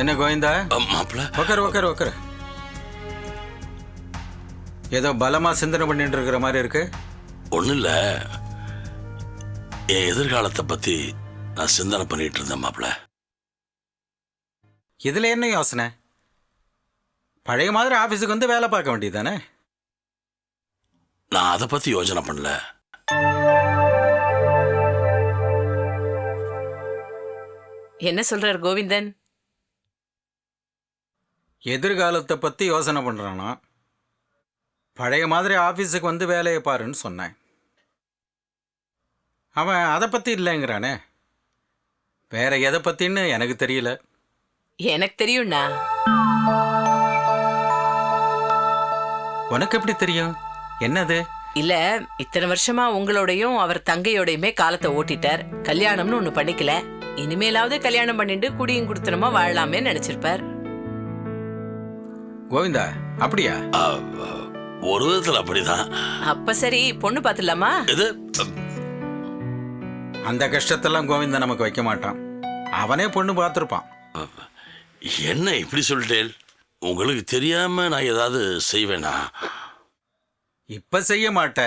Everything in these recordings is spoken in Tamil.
என்ன கோவிந்தா? மாப்பிள்ள உக்காரு உக்காரு உக்காரு. ஏதோ பலமா சிந்தனை பண்ணிட்டு இருக்கிற மாதிரி இருக்கு? ஒன்றும் இல்லை என் எதிர்காலத்தை பற்றி நான் சிந்தனை பண்ணிட்டு இருந்தேன் மாப்பிள்ள இதுல என்ன யோசனை? பழைய மாதிரி ஆபீஸுக்கு வந்து வேலை பார்க்க வேண்டியதானே நான் அதை பற்றி யோசனை பண்ணல. என்ன சொல்றார் கோவிந்தன்? எதிர்காலத்தை பத்தி யோசனை பண்றானா? பழைய மாதிரி ஆபீஸுக்கு வந்து வேலையை பாருன்னு சொன்னேன். அவன் அதை பத்தி இல்லைங்கிறானே. வேற எதை பத்தின்னு எனக்கு தெரியல. எனக்கு தெரியும்ண்ணா. உனக்கு எப்படி தெரியும்? என்னது? இல்ல இத்தனை வருஷமா உங்களோடையும் அவர் தங்கையோடையுமே காலத்தை ஓட்டிட்டார். கல்யாணம்னு ஒண்ணு பண்ணிக்கல. இனிமேலாவது கல்யாணம் பண்ணிட்டு குடியும் குடுத்தனமா வாழலாமே நினைச்சிருப்பார். கோவிந்தா அப்படியா? ஒரு விதத்தில் அப்படிதான். அப்ப சரி பொண்ணு பாத்துலாமா இது அந்த கஷ்டத்தெல்லாம் கோவிந்தா நமக்கு வைக்க மாட்டான். அவனே பொண்ணு பார்த்துருப்பான். என்ன இப்படி சொல்லிட்டேன் உங்களுக்கு தெரியாம நான் ஏதாவது செய்வேனா? இப்ப செய்ய மாட்ட.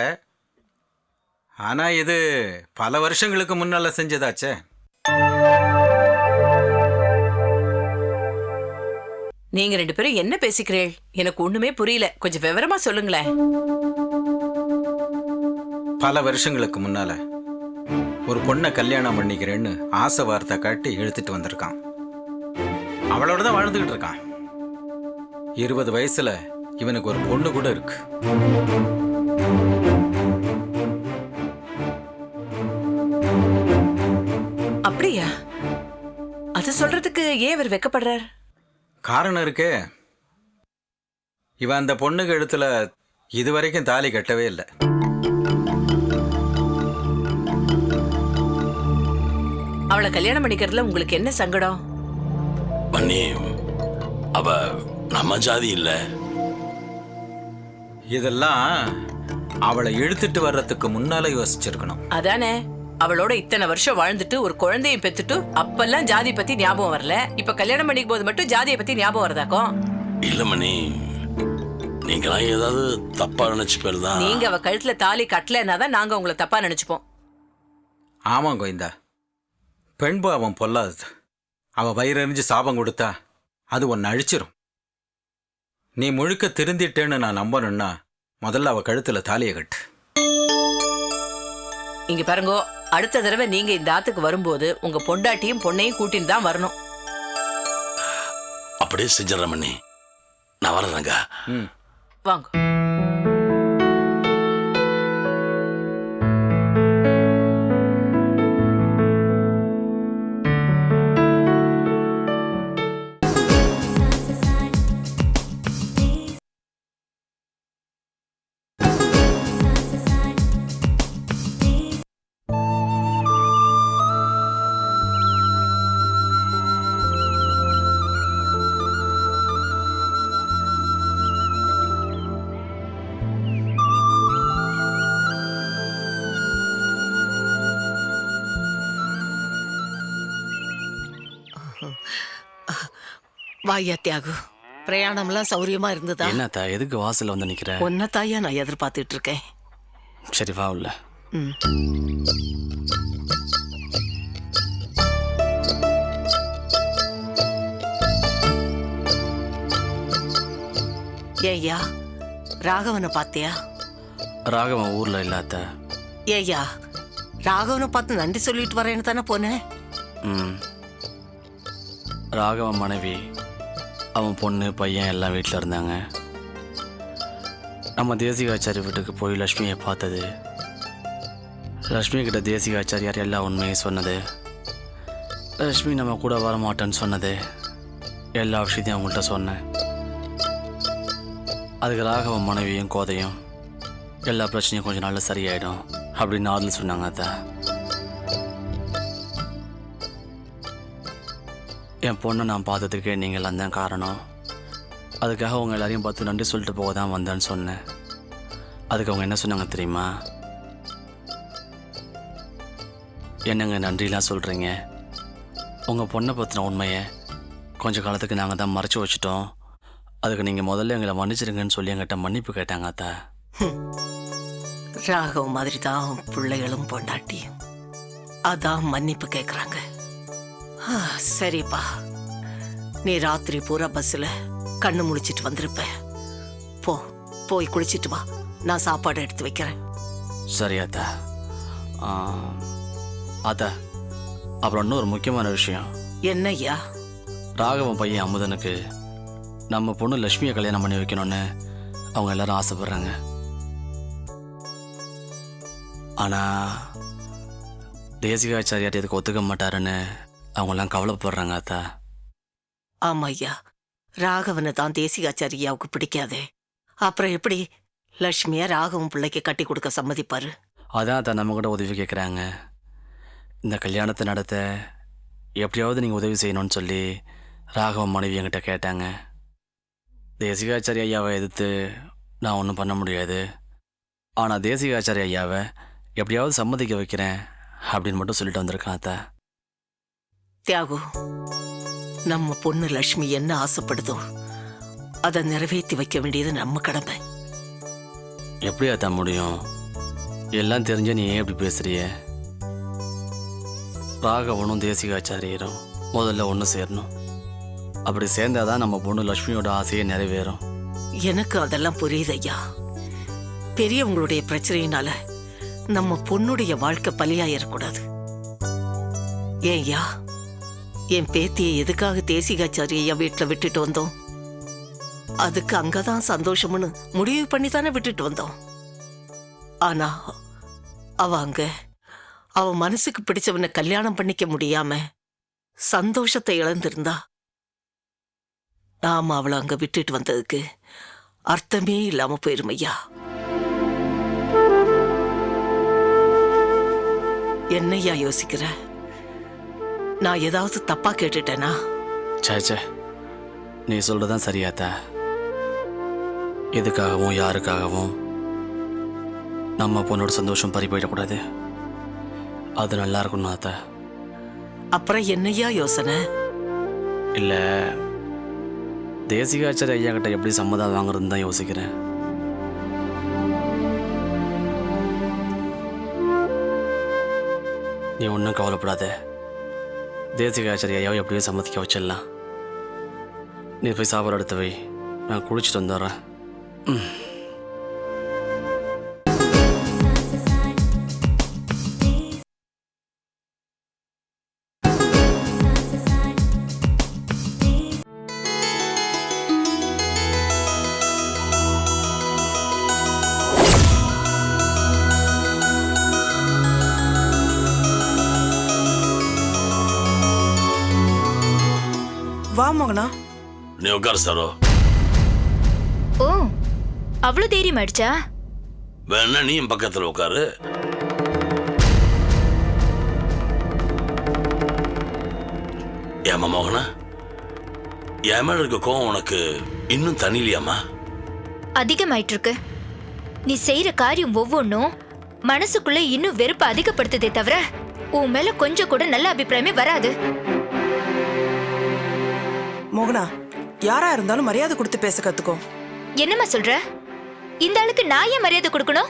ஆனா இது பல வருஷங்களுக்கு முன்னால செஞ்சதாச்சே. நீங்க ரெண்டு பேரும் என்ன பேசிக்கிறீள்? எனக்கு ஒண்ணுமே புரியல. கொஞ்சம் விவரமா சொல்லுங்களேன். பல வருஷங்களுக்கு முன்னால ஒரு பொண்ணை கல்யாணம் பண்ணிக்கிறேன்னு ஆசை வார்த்தை காட்டி இழுத்துட்டு வந்திருக்கான். அவளோட தான் வாழ்ந்துகிட்டு இருக்கான். இருபது வயசுல இவனுக்கு ஒரு பொண்ணு கூட இருக்கு. அப்படியா? அது சொல்றதுக்கு ஏன் இவர் வெக்கப்படுறார்? காரணம் இருக்கே. இவன் அந்த பொண்ணுக்கு இடத்துல இதுவரைக்கும் தாலி கட்டவே இல்லை. அவளை கல்யாணம் பண்ணிக்கிறதுல உங்களுக்கு என்ன சங்கடம்? பண்ணி அவ நம்ம ஜாதி இல்லை. இதெல்லாம் அவளை இழுத்துட்டு வர்றதுக்கு முன்னால யோசிச்சிருக்கணும். அதானே? அவளோட இத்தனை வருஷம் வாழ்ந்துட்டு ஒரு குழந்தையும் பெத்துட்டு அப்பெல்லாம் ஜாதி பத்தி ஞாபகம் வரல. இப்ப கல்யாணம் பண்ணிக்கும் போது மட்டும் ஜாதியை பத்தி ஞாபகம் வரதாக்கும் இல்லை மணி நீங்களாம் ஏதாவது தப்பா நினைச்சுப்பேன் தான் நீங்க அவ கழுத்துல தாலி கட்டலைன்னா தான் நாங்க உங்களை தப்பா நினைச்சுப்போம். ஆமாம் கோவிந்தா. பெண் பாவம் பொல்லாதது. அவ வயிறறிஞ்சு சாபம் கொடுத்தா அது ஒன்று அழிச்சிரும். நீ முழுக்க திருந்திட்டேன்னு நான் நம்பணும்னா முதல்ல அவ கழுத்துல தாலியை கட்டு. இங்க பாருங்கோ அடுத்த தடவை நீங்க இந்த ஆத்துக்கு வரும்போது உங்க பொண்டாட்டியும் பொண்ணையும் கூட்டின்னு தான் வரணும். அப்படியே செஞ்சிடறேன் மணி நான் ம். வாங்க. வாயா தியாகு. பிரயாணம்லாம் சௌரியமா இருந்ததா? என்னத்தா எதுக்கு வாசல்ல வந்து நிக்கிற? ஒன்ன தாயா நான் எதிர்பார்த்துட்டு இருக்கேன் சரி வா உள்ள. ம். ஏய்யா ராகவனை பார்த்தியா? ராகவன் ஊர்ல இல்ல அத்த. ஏய்யா ராகவனை பார்த்து நன்றி சொல்லிட்டு வரேன்னு தானே போனேன்? ம். ராகவன் மனைவி. அவன் பொண்ணு பையன் எல்லாம் வீட்டில் இருந்தாங்க. நம்ம தேசிகாச்சாரி வீட்டுக்கு போய் லக்ஷ்மியை பார்த்தது. லக்ஷ்மி கிட்ட தேசிகாச்சாரியார் எல்லா உண்மையும் சொன்னது. லக்ஷ்மி நம்ம கூட வர மாட்டேன்னு சொன்னது. எல்லா விஷயத்தையும் அவங்கள்ட்ட சொன்னேன். அதுக்கு ராகவன் மனைவியும் கோதையும் எல்லா பிரச்சனையும் கொஞ்சம் நல்லா சரியாயிடும் அப்படின்னு ஆறுதல் சொன்னாங்க அத்தை. என் பொண்ணை நான் பார்த்ததுக்கே நீங்கள் தான் காரணம். அதுக்காக அவங்க எல்லாரையும் பார்த்து நன்றி சொல்லிட்டு போக தான் வந்தேன்னு சொன்னேன். அதுக்கு அவங்க என்ன சொன்னாங்க தெரியுமா? என்னங்க நன்றிலாம் சொல்கிறீங்க உங்கள் பொண்ணை பற்றின உண்மையை கொஞ்ச காலத்துக்கு நாங்கள் தான் மறைச்சி வச்சிட்டோம். அதுக்கு நீங்கள் முதல்ல எங்களை மன்னிச்சிருங்கன்னு சொல்லி எங்கிட்ட மன்னிப்பு கேட்டாங்க அத்தா. ராகவ் மாதிரி தான் பிள்ளைகளும் பொண்டாட்டியும். அதான் மன்னிப்பு கேட்குறாங்க சரிப்பா. நீ ராத்திரி பூரா பஸ்ல கண்ணு முழிச்சிட்டு வந்திருப்ப. போ போய் குளிச்சிட்டு வா. நான் சாப்பாடு எடுத்து வைக்கிறேன். சரி அத்தா. அத்தா அப்புறம் இன்னொரு முக்கியமான விஷயம். என்ன ஐயா? ராகவன் பையன் அமுதனுக்கு நம்ம பொண்ணு லக்ஷ்மியை கல்யாணம் பண்ணி வைக்கணும்னு அவங்க எல்லாரும் ஆசைப்படுறாங்க. ஆனால் தேசிகாச்சாரியார் இதுக்கு ஒத்துக்க மாட்டாருன்னு அவங்கெல்லாம் கவலைப்படுறாங்க அத்தா. ஆமா ஐயா ராகவனை தான் தேசிகாச்சாரியாவுக்கு பிடிக்காதே. அப்புறம் எப்படி? லட்சுமியா ராகவன் பிள்ளைக்கு கட்டி கொடுக்க சம்மதிப்பாரு? அதான் அத்தா நம்மக்கிட்ட உதவி கேட்குறாங்க இந்த கல்யாணத்தை நடத்த எப்படியாவது நீங்கள் உதவி செய்யணும்னு சொல்லி ராகவன் மனைவி என்கிட்ட கேட்டாங்க. தேசிகாச்சாரி ஐயாவை எதிர்த்து நான் ஒன்றும் பண்ண முடியாது. ஆனால் தேசிகாச்சாரி ஐயாவை எப்படியாவது சம்மதிக்க வைக்கிறேன் அப்படின்னு மட்டும் சொல்லிட்டு வந்திருக்கான் அத்தா. தியாகு நம்ம பொண்ணு லட்சுமி என்ன ஆசைப்படுதோ அதை நிறைவேற்றி வைக்க வேண்டியது நம்ம கடமை. எப்படி அத்தா முடியும்? எல்லாம் தெரிஞ்ச நீ ஏன் இப்படி பேசுறிய? ராகவனும் தேசிகாச்சாரியரும் முதல்ல ஒன்று சேரணும். அப்படி சேர்ந்தாதான் நம்ம பொண்ணு லக்ஷ்மியோட ஆசையை நிறைவேறும். எனக்கு அதெல்லாம் புரியுது ஐயா. பெரியவங்களுடைய பிரச்சனையினால நம்ம பொண்ணுடைய வாழ்க்கை பலியாயிடக்கூடாது ஏன் ஐயா? என் பேத்தியை எதுக்காக தேசிகாச்சாரியா வீட்டில் விட்டுட்டு வந்தோம்? அதுக்கு அங்கதான் சந்தோஷம்னு முடிவு பண்ணி தானே விட்டுட்டு வந்தோம். ஆனா அவ அங்க அவ மனசுக்கு பிடிச்சவனை கல்யாணம் பண்ணிக்க முடியாம சந்தோஷத்தை இழந்திருந்தா நாம அவளை அங்க விட்டுட்டு வந்ததுக்கு அர்த்தமே இல்லாம போயிரும் ஐயா. என்னையா யோசிக்கிறேன் நான் ஏதாவது தப்பா கேட்டுட்டேனா? சே சே நீ சொல்றதான் சரியாத்தா எதுக்காகவும் யாருக்காகவும் நம்ம பொண்ணோட சந்தோஷம் பறி போயிடக்கூடாது அது நல்லா இருக்கணும் அத்தா. அப்புறம் என்னையா யோசனை? இல்லை தேசிகாச்சாரி ஐயா கிட்ட எப்படி சம்மதம் வாங்குறதுன்னு தான் யோசிக்கிறேன். நீ ஒன்றும் கவலைப்படாத. தேசிகாச்சாரியாவை எப்படியும் சம்மதிக்க வச்சிடலாம். நீ போய் சாப்பாடு எடுத்து வை. நான் குளிச்சுட்டு வந்துடுறேன். மோகனா நீ உட்காரு சாரோ. ஓ அவ்வளோ தைரியம் ஆயிடுச்சா வேணா நீயும் பக்கத்தில் உட்காரு. ஏமா மோகனா? என் மேல இருக்க கோவம் உனக்கு இன்னும் தனிலையாமா அதிகமாயிட்டு இருக்கு நீ செய்யற காரியம் ஒவ்வொன்றும் மனசுக்குள்ள இன்னும் வெறுப்பை அதிகப்படுத்துதே தவிர உன் மேல கொஞ்சம் கூட நல்ல அபிப்பிராயமே வராது. மோகனா யாரா இருந்தாலும் மரியாதை கொடுத்து பேச கத்துக்கோ. என்னம்மா சொல்ற? இந்த ஆளுக்கு நான் ஏன் மரியாதை கொடுக்கணும்?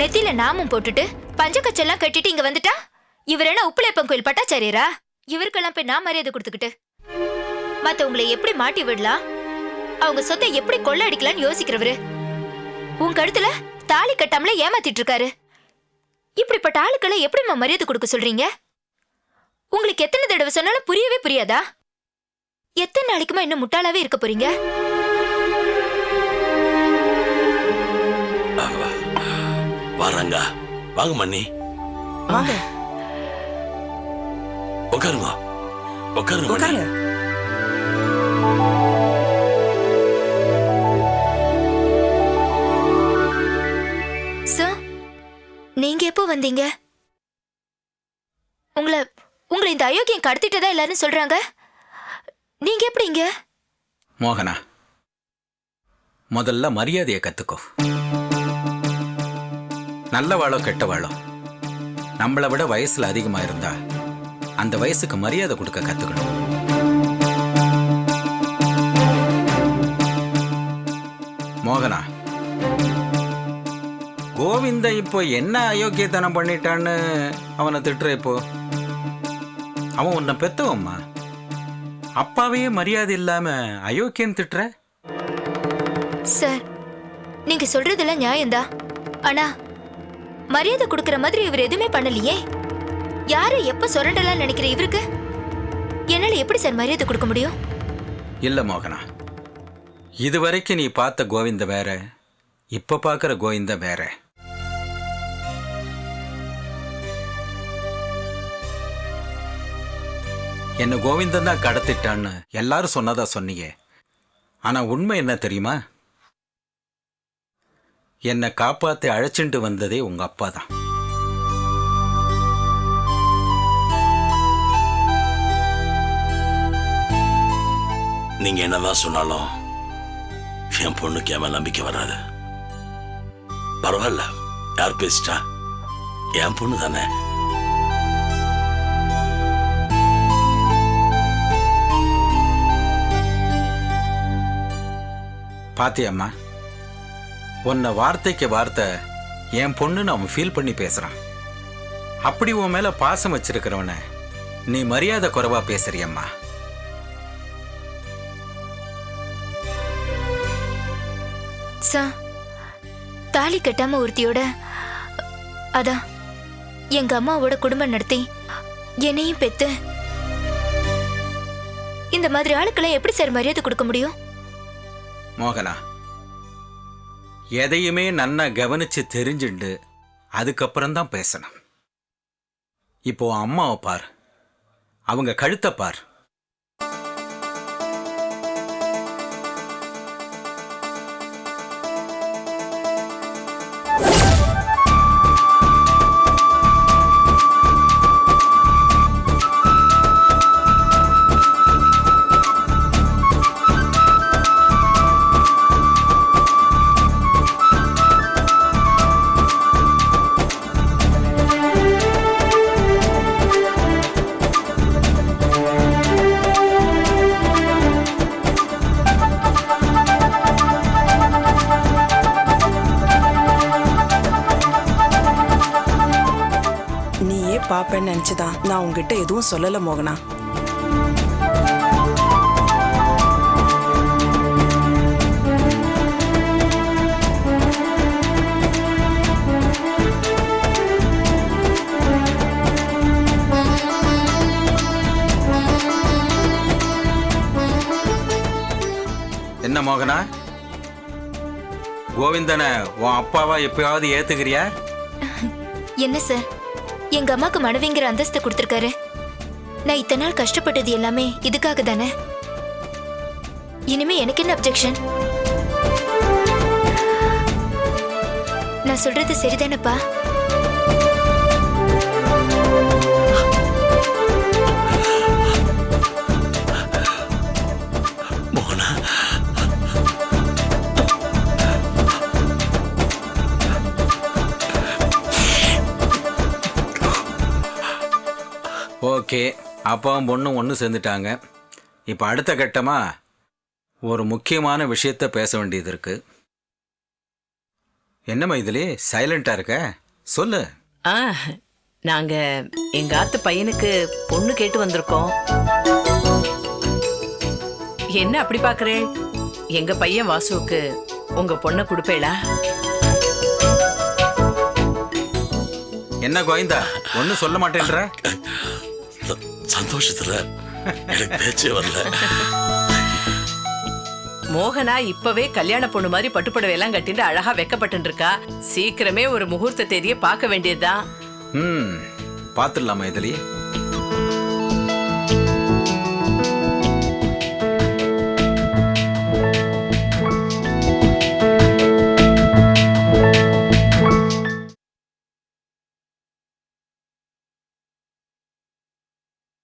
நெத்தியில நாமும் போட்டுட்டு பஞ்சக்கச்செல்லாம் கட்டிட்டு இங்க வந்துட்டா? இவர் என்ன உப்புலேப்பன் கோயில் பட்டாச்சாரியரா? இவருக்கெல்லாம் போய் நான் மரியாதை கொடுத்துக்கிட்டு. மத்தவங்களை எப்படி மாட்டி விடலாம்? அவங்க சொத்தை எப்படி கொள்ள அடிக்கலாம்னு யோசிக்கிறவரு? உன் கழுத்துல தாலி கட்டாமல ஏமாத்திட்டு இருக்காரு. இப்படிப்பட்ட ஆளுக்களை எப்படிம்மா மரியாதை கொடுக்க சொல்றீங்க? உங்களுக்கு எத்தனை தடவை சொன்னாலும் புரியவே புரியாதா? எத்தனை நாளைக்குமா இன்னும் முட்டாளாவே இருக்க போறீங்க? வாராங்க. வாங்க மண்ணி வாங்க. உட்காருங்க. உட்காருங்க. வந்தீங்க? உங்களை உங்களை இந்த அயோக்கியம் கடத்திட்டதா எல்லாரும் சொல்றாங்க? நீங்க எப்படிங்க? மோகனா முதல்ல மரியாதையை கத்துக்கோ. நல்லவாளோ கெட்டவாளோ நம்மளை விட வயசுல அதிகமா இருந்தா அந்த வயசுக்கு மரியாதை கொடுக்க கத்துக்கணும். மோகனா கோவிந்த இப்போ என்ன அயோக்கியத்தனம் பண்ணிட்டான்னு அவனை திட்டுற இப்போ. அவன் உன்னை பெத்தவம்மா. அப்பாவையே மரியாதை இல்லாம அயோக்கியன் திட்டுற? சார் நீங்க சொல்றதெல்லாம் நியாயம்தான். ஆனா மரியாதை கொடுக்கற மாதிரி இவர் எதுவுமே பண்ணலையே. யாரை எப்ப சுரண்டலாம் நினைக்கிற இவருக்கு? என்னால எப்படி சார் மரியாதை கொடுக்க முடியும்? இல்ல மோகனா. இதுவரைக்கும் நீ பார்த்த கோவிந்த வேற இப்ப பார்க்குற கோவிந்த வேற. என்ன கோவிந்தன் தான் கடத்திட்டான்னு எல்லாரும் சொன்னதா சொன்னீங்க ஆனா உண்மை என்ன தெரியுமா? என்னை காப்பாத்தி அழைச்சிட்டு வந்ததே உங்க அப்பா தான். நீங்க என்னதான் சொன்னாலும் என் பொண்ணுக்கு என் நம்பிக்கை வராது. பரவாயில்ல யார் பேசிட்டா? என் பொண்ணு தானே. பாத்தியம்மா உன்னை வார்த்தைக்கு வார்த்தை என் பொண்ணுன்னு அவன் ஃபீல் பண்ணி பேசுறான். அப்படி உன் மேல பாசம் வச்சிருக்கிறவன நீ மரியாதை குறைவா பேசுறியம்மா சார் தாலி கட்டாம ஒருத்தியோட அதான் எங்க அம்மாவோட குடும்பம் நடத்தி என்னையும் பெத்து இந்த மாதிரி ஆளுக்கெல்லாம் எப்படி சார் மரியாதை கொடுக்க முடியும்? மோகனா எதையுமே நன்னா கவனிச்சு தெரிஞ்சுண்டு அதுக்கப்புறம் தான் பேசணும். இப்போ அம்மாவை பார் அவங்க கழுத்தை பார். நினைச்சுதான் நான் உங்ககிட்ட எதுவும் சொல்லல மோகனா. என்ன மோகனா? கோவிந்தனை உன் அப்பாவா எப்பயாவது ஏத்துக்கிறியா? என்ன சார்? எங்க அம்மாக்கு மனைவிங்கிற அந்தஸ்து கொடுத்துருக்காரு. நான் இத்தனை நாள் கஷ்டப்பட்டது எல்லாமே இதுக்காக தானே? இனிமே எனக்கு என்ன அப்ஜெக்ஷன் நான் சொல்றது சரிதானப்பா? ஓகே அப்பாவும் பொண்ணும் ஒன்று சேர்ந்துட்டாங்க. இப்போ அடுத்த கட்டமாக ஒரு முக்கியமான விஷயத்த பேச வேண்டியது இருக்கு. என்ன மைதிலி சைலண்டா இருக்க? சொல்லு. ஆ நாங்க எங்க ஆத்து பையனுக்கு பொண்ணு கேட்டு வந்திருக்கோம். என்ன அப்படி பாக்குறேன்? எங்க பையன் வாசுவுக்கு உங்க பொண்ணை கொடுப்பேளா? என்ன கோவிந்தா ஒன்றும் சொல்ல மாட்டேன்ற? சந்தோஷத்துல எனக்கு பேச்சே வரல. மோகனா இப்பவே கல்யாண பொண்ணு மாதிரி பட்டுப்புடவை எல்லாம் கட்டிட்டு அழகா வெக்கப்பட்டு இருக்கா சீக்கிரமே ஒரு முகூர்த்த தேதியை பார்க்க வேண்டியதுதான். ம் பார்த்துடலாம் மைதிலி